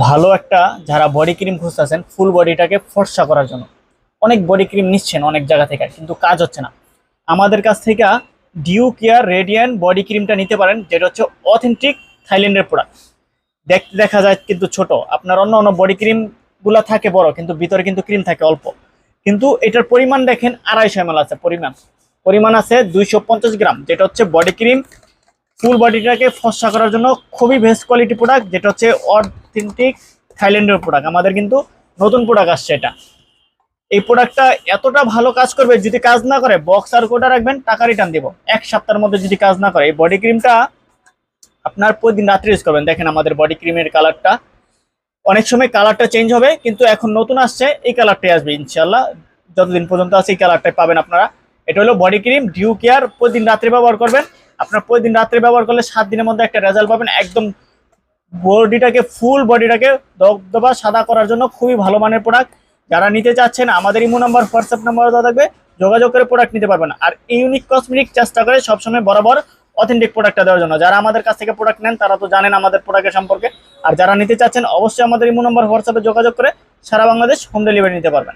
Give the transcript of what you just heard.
ভালো একটা যারা বডি ক্রিম খুঁজতেছেন ফুল বডিটাকে ফর্সা করার জন্য। অনেক বডি ক্রিম নিচ্ছেন অনেক জায়গা থেকে, কিন্তু কাজ হচ্ছে না। আমাদের কাছ থেকে ডিউ কেয়ার রেডিয়ান বডি ক্রিমটা নিতে পারেন, যেটা হচ্ছে অথেন্টিক থাইল্যান্ডের প্রোডাক্ট দেখতে দেখা যায় কিন্তু ছোট, আপনার অন্য অন্য বডি ক্রিমগুলো থাকে বড়, কিন্তু ভিতরে কিন্তু ক্রিম থাকে অল্প। কিন্তু এটার পরিমাণ দেখেন আড়াইশো এম আছে, পরিমাণ। পরিমাণ আছে দুইশো পঞ্চাশ গ্রাম, যেটা হচ্ছে বডি ক্রিম ফুল বডিটাকে ফসা করার জন্য খুবই বেস্ট কোয়ালিটি প্রোডাক্ট যেটা হচ্ছে অথেন্টিক থাইল্যান্ডের প্রোডাক্ট আমাদের কিন্তু নতুন প্রোডাক্ট আসছে এটা। এই প্রোডাক্টটা এতটা ভালো কাজ করবে, যদি কাজ না করে বক্স আর কোটা রাখবেন, টাকা রিটার্ন দিব। এক সপ্তাহের মধ্যে যদি কাজ না করে, এই বডি ক্রিমটা আপনার প্রতিদিন রাত্রে ইউজ করবেন। দেখেন আমাদের বডি ক্রিমের কালারটা অনেক সময় কালারটা চেঞ্জ হবে, কিন্তু এখন নতুন আসছে, এই কালারটাই আসবে ইনশাল্লাহ যতদিন পর্যন্ত আছে, এই কালারটাই পাবেন আপনারা। এটা হলো বডি ক্রিম ডিউ কেয়ার প্রতিদিন রাত্রে ব্যবহার করবেন। আপনার প্রতিদিন রাত্রে ব্যবহার করলে সাত দিনের মধ্যে একটা রেজাল্ট পাবেন, একদম বডিটাকে ফুল বডিটাকে দবদবা সাদা করার জন্য খুবই ভালো মানের প্রোডাক্ট যারা নিতে চাচ্ছেন, আমাদের ইমো নাম্বার হোয়াটসঅ্যাপ নাম্বার দেওয়া থাকবে, যোগাযোগ করে প্রোডাক্ট নিতে পারবেন আর ইউনিক কসমেটিক চেষ্টা করে সবসময় বরাবর অথেন্টিক প্রোডাক্টটা দেওয়ার জন্য। যারা আমাদের কাছ থেকে প্রোডাক্ট নেন, তারা তো জানেন আমাদের প্রোডাক্টের সম্পর্কে। আর যারা নিতে চাচ্ছেন, অবশ্যই আমাদের ইমো নাম্বার হোয়াটসঅ্যাপে যোগাযোগ করে সারা বাংলাদেশ হোম ডেলিভারি নিতে পারবেন।